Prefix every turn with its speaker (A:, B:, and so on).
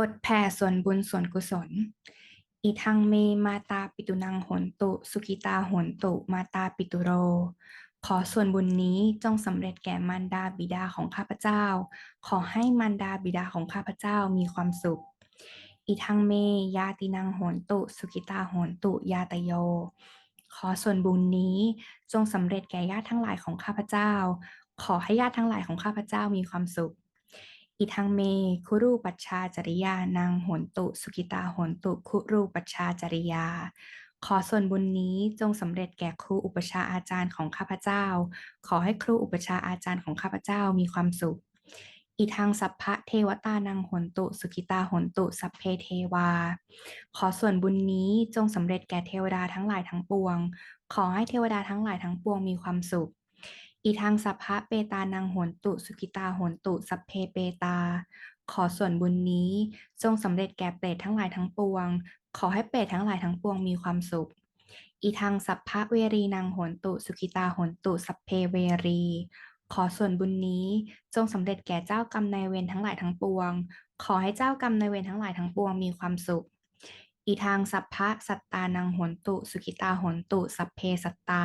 A: บทแผ่ส่วนบุญส่วนกุศลอิทังเมมาตาปิตุนังโหนตุ สุขิตาโหนตุมาตาปิตุโร ขอส่วนบุญนี้จงสำเร็จแก่มารดาบิดาของข้าพเจ้า ขอให้มารดาบิดาของข้าพเจ้ามีความสุขอิทังเมยาตินังโหนตุ สุขิตาโหนตุยาตโย ขอส่วนบุญนี้จงสำเร็จแก่ญาติทั้งหลายของข้าพเจ้า ขอให้ญาติทั้งหลายของข้าพเจ้ามีความสุข อิทังเม คุรูปัชชาจริยานางหนตุสุกิตาหนตุคุรูปัชชาจริยา ขอส่วนบุญนี้จงสำเร็จแก่ครูอุปชาอาจารย์ของข้าพเจ้า ขอให้ครูอุปชาอาจารย์ของข้าพเจ้ามีความสุข อีทางสัพพะเทวตานังหนตุสุกิตาหนตุสัพเพเทวา ขอส่วนบุญนี้จงสำเร็จแก่เทวดาทั้งหลายทั้งปวง ขอให้เทวดาทั้งหลายทั้งปวงมีความสุข อีทางสัพพะเปตานังโหนตุ สุกิตาโหนตุ สัพเพเปตา ขอส่วนบุญนี้ จงสำเร็จแก่เปรตทั้งหลายทั้งปวง ขอให้เปรตทั้งหลายทั้งปวงมีความสุข อีทางสัพพะเวรีนางโหนตุ สุกิตาโหนตุ สัพเพเวรี ขอส่วนบุญนี้ จงสำเร็จแก่เจ้ากรรมนายเวรทั้งหลายทั้งปวง ขอให้เจ้ากรรมนายเวรทั้งหลายทั้งปวงมีความสุข อีทางสัพพะสัตตานังโหนตุ สุกิตาโหนตุ สัพเพสัตตา